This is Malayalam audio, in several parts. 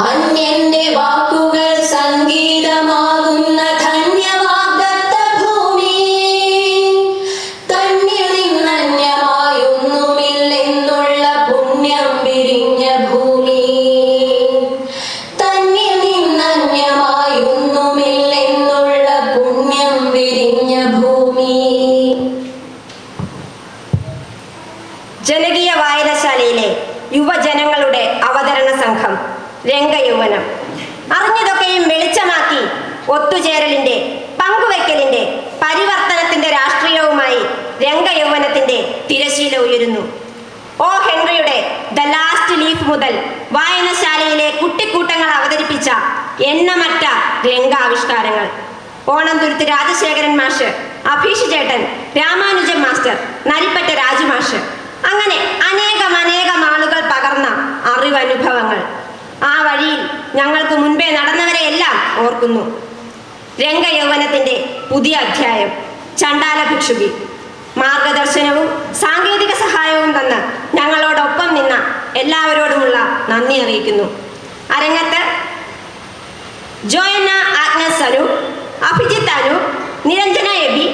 അന്യന്റെ വാക്കുകൾ തിരശീല ഉയരുന്നു. ഓ ഹെൻറിയുടെ ദ ലാസ്റ്റ് ലീഫ് മുതൽ വായനശാലയിലെ കുട്ടിക്കൂട്ടങ്ങൾ അവതരിപ്പിച്ച എണ്ണമറ്റ രംഗാവിഷ്കാരങ്ങൾ. ഓണംതുരുത്ത് രാജശേഖരൻ മാഷ് അഭീഷ് ചേട്ടൻ രാമാനുജൻ മാസ്റ്റർ നരിപ്പറ്റ രാജു മാഷ്. അങ്ങനെ അനേകം അനേകം ആളുകൾ പകർന്ന അറിവനുഭവങ്ങൾ. ആ വഴിയിൽ ഞങ്ങൾക്ക് മുൻപേ നടന്നവരെയെല്ലാം ഓർക്കുന്നു. രംഗയൗവനത്തിന്റെ പുതിയ അധ്യായം ചണ്ടാല ഭിക്ഷുകി. മാർഗദർശനവും സാങ്കേതിക സഹായവും തന്ന് ഞങ്ങളോടൊപ്പം നിന്ന എല്ലാവരോടുമുള്ള നന്ദി അറിയിക്കുന്നു. അരങ്ങത്ത് Joanna Agnes Anu Abhijith Anu Niranjana Eby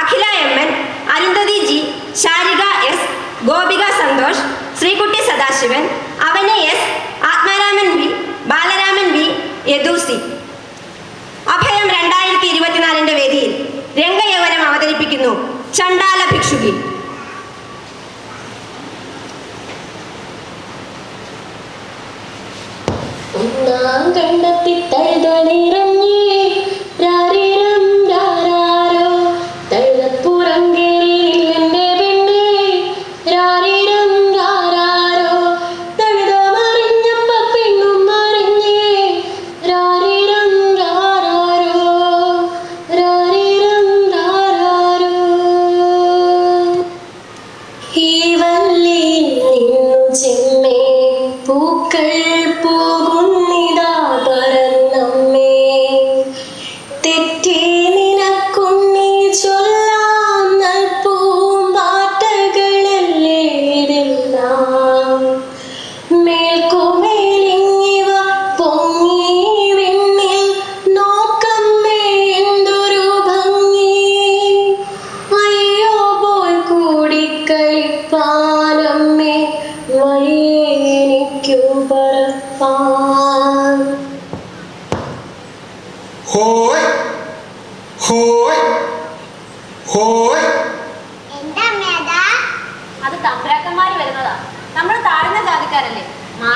Akhila M N Arundhathi G Sarika S Gopika Santhosh Sreekutty Sadasivan Avana S Athmaraman V Balaraman V യദൂസി. അഭയം രണ്ടായിരത്തി ഇരുപത്തിനാലിന്റെ വേദിയിൽ. ചണ്ടാല ഭിക്ഷുകി. ഒന്നാം കണ്ടെത്തി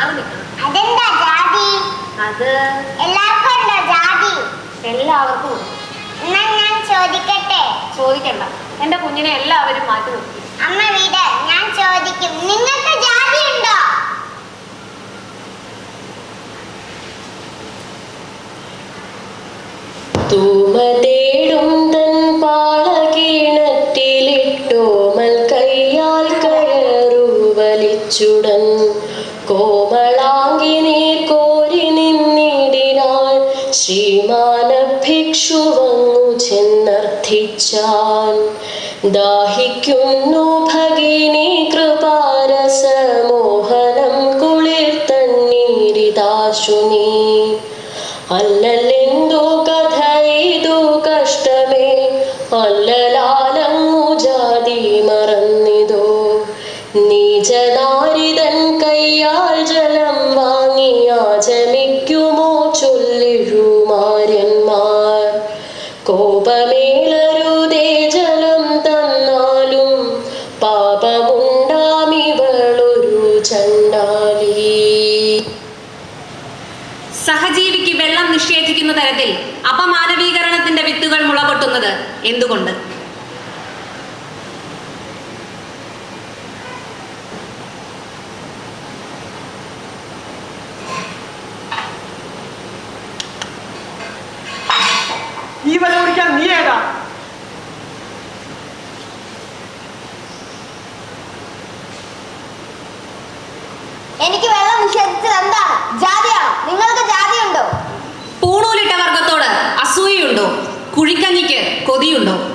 മാറി നിൽക്കണം. അതെന്താ ജാതി? അത് എല്ലാവർക്കും ഉണ്ടോ ജാതി? എല്ലാവർക്കും ഉണ്ട്. എന്നാ ഞാൻ ചോദിക്കട്ടെ? ചോദിക്കണ്ട. എന്റെ കുഞ്ഞിനെ എല്ലാവരും മാറ്റി നിർത്തി. അമ്മ വീട് ഞാൻ ചോദിക്കും. നിങ്ങൾക്ക് ജാതി ഉണ്ടോ? തൂമ തേടും തൻ പാളകീണത്തിലിട്ടോമൽ കയ്യാൽ കയറു വലിച്ചുടൻ കോമളാങ്കി നീ കോരി നിന്നിടിനാൾ ശ്രീമാന ഭിക്ഷുവങ്ങു ചെന്നർത്ഥിച്ചാൻ ദാഹിക്കുന്നു ഭഗിനി കൃപാരസമോഹനം കുളിർ തണ്ണീരിതാശു നീ അല്ലല്ലെന്തോ കഥയിതു കഷ്ടമേ അല്ലലാലങ്ങു ജാതി മറന്നി. നിഷേധിക്കുന്ന തരത്തിൽ അപമാനവീകരണത്തിന്റെ വിത്തുകൾ മുളപൊട്ടുന്നത് എന്തുകൊണ്ട്? ഈ വില കുറിക്കാൻ നീ ഏതാ? കൊതിയുണ്ടോ?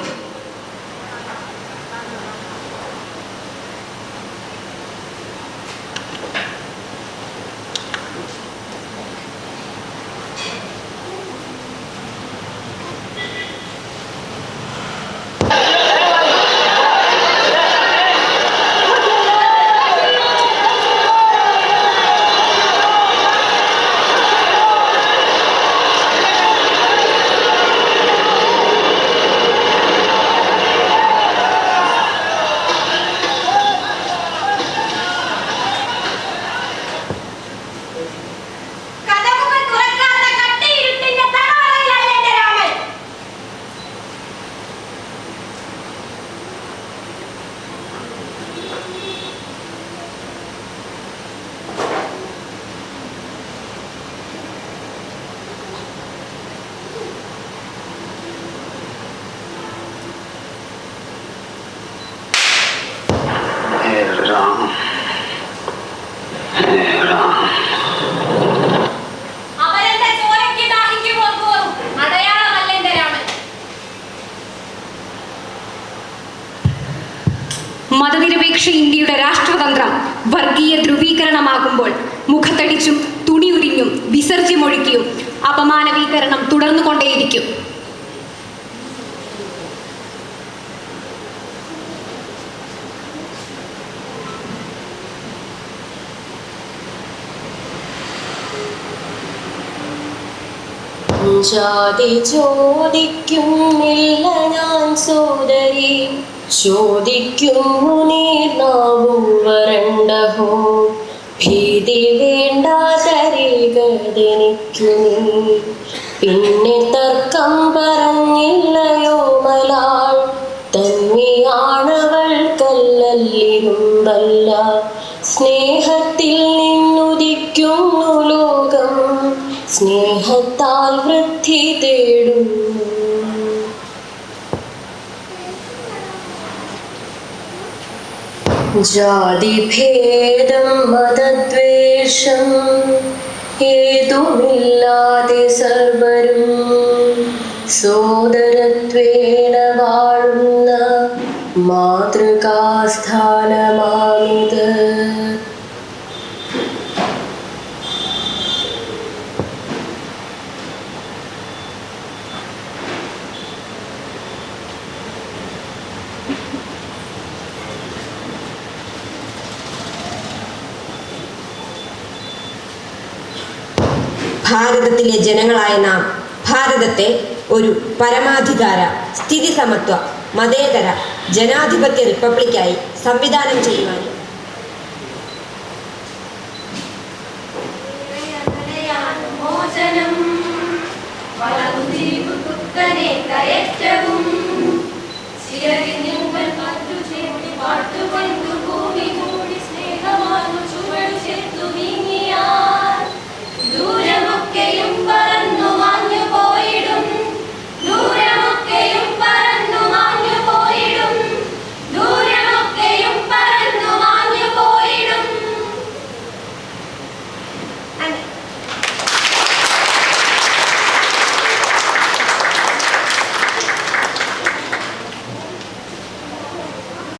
മതനിരപേക്ഷ ഇന്ത്യയുടെ രാഷ്ട്രതന്ത്രം വർഗീയ ധ്രുവീകരണമാകുമ്പോൾ മുഖത്തടിച്ചും തുണിയുരിഞ്ഞും വിസർജ്യമൊഴുക്കിയും അപമാനവീകരണം തുടർന്നുകൊണ്ടേയിരിക്കും. ജാതി ചോദിക്കുന്നില്ല ഞാൻ സോദരി. ചോദിക്കും മുനീർനാവു വരണ്ടഹോ. ഭീതി വേണ്ട തരികതെനിക്കു നീ. പിന്നെ തർക്കം പറഞ്ഞില്ലയോ മലാൾ. തന്നെയാണവൾ കല്ലല്ലിരുമ്പല്ല സ്നേഹത്തിൽ നിന്നുദിക്കുന്നു ലോകം. സ്നേഹത്താൽ വൃദ്ധി തേടുന്നു. ജാതിഭേദം മതദ്വേഷം ഏതുമില്ലാതെ സർവരും സോദരത്വേണ വാഴുന്ന മാതൃകാസ്ഥാനമാണിത് ഭാരതത്തിലെ ജനങ്ങളായ നാം ഭാരതത്തെ ഒരു പരമാധികാര സ്ഥിതി സമത്വ മതേതര ജനാധിപത്യ റിപ്പബ്ലിക്കായി സംവിധാനം ചെയ്യുവാനും